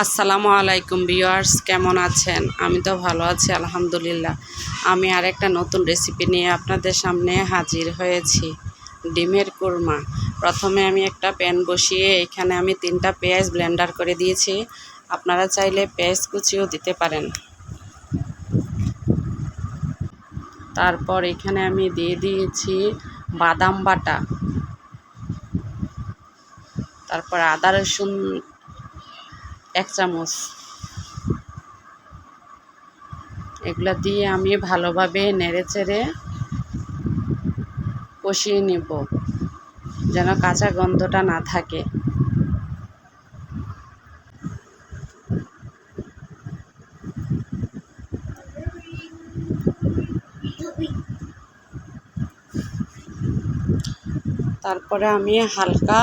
আসসালামু আলাইকুম ভিউয়ার্স, কেমন আছেন? আমি তো ভালো আছি, আলহামদুলিল্লাহ। আমি আরেকটা নতুন রেসিপি নিয়ে আপনাদের সামনে হাজির হয়েছি, ডিমের কুরমা। প্রথমে আমি একটা প্যান বসিয়ে এখানে আমি তিনটা পেঁয়াজ ব্লেন্ডার করে দিয়েছি। আপনারা চাইলে পেঁয়াজ কুচিও দিতে পারেন। তারপর এখানে আমি দিয়ে দিয়েছি বাদাম বাটা। তারপর আদা রসুন এক চামচ এগুলা দিয়ে আমি ভালোভাবে নেড়ে চেড়ে কষিয়ে নিব, যেন কাঁচা গন্ধটা না থাকে। তারপরে আমি হালকা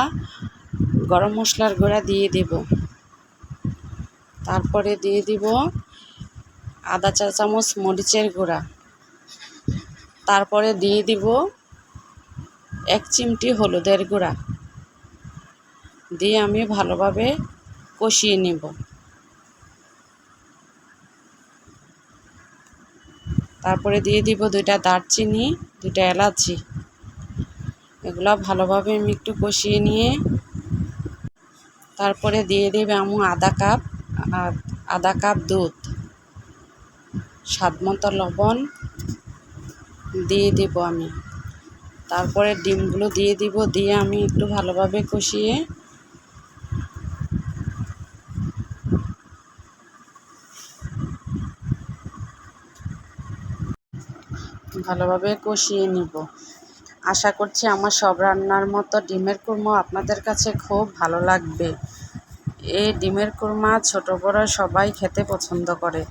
গরম মশলার গুঁড়া দিয়ে দেব। তারপরে দিয়ে দিব আদা চা চামচ, মরিচের গুঁড়া। তারপরে দিয়ে দিব এক চিমটি হলুদের গুঁড়া। দিয়ে আমি ভালোভাবে কষিয়ে নিব। তারপরে দিয়ে দিব দুইটা দারচিনি, দুইটা এলাচি। এগুলো ভালোভাবে আমি একটু কষিয়ে নিয়ে তারপরে দিয়ে দেবে আমি আধা কাপ। আধা কাপ দুধ। স্বাদ মতো লবণ দিয়ে দিব আমি। তারপরে ডিমগুলো দিয়ে দিব, দিয়ে আমি একটু ভালোভাবে কষিয়ে ভালোভাবে কষিয়ে নিব। আশা করছি আমার সব রান্নার মতো ডিমের কুরমা আপনাদের কাছে খুব ভালো লাগবে। এই ডিমের কুরমা ছোট বড় সবাই খেতে পছন্দ করে।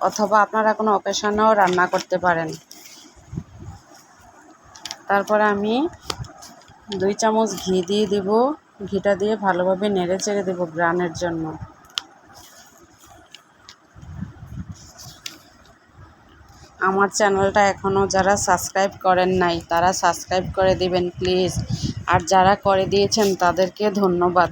অথবা আপনারা কোনো অকেশনেও রান্না করতে পারেন। তারপরে আমি দুই চামচ ঘি দিয়ে দিব। ঘিটা দিয়ে ভালোভাবে নেড়ে চেড়ে দেবো গ্রানের জন্য। আমার চ্যানেলটা এখনও যারা সাবস্ক্রাইব করেন নাই, তারা সাবস্ক্রাইব করে দিবেন, প্লিজ। আর যারা করে দিয়েছেন, তাদেরকে ধন্যবাদ।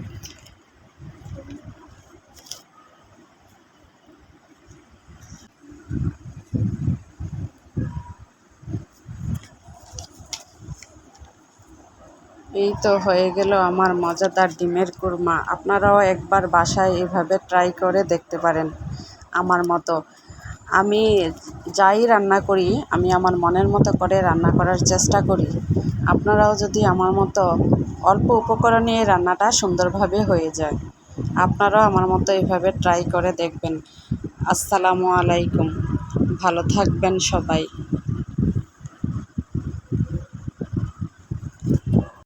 এই তো হয়ে গেল আমার মজাদার ডিমের কুরমা। আপনারাও একবার বাসায় এভাবে ট্রাই করে দেখতে পারেন আমার মতো। আমি যাই রান্না করি, আমি আমার মনের মতো করে রান্না করার চেষ্টা করি। আপনারাও যদি আমার মতো অল্প উপকরণে রান্নাটা সুন্দরভাবে হয়ে যায়, আপনারাও আমার মতো এভাবে ট্রাই করে দেখবেন। আসসালামু আলাইকুম। ভালো থাকবেন সবাই।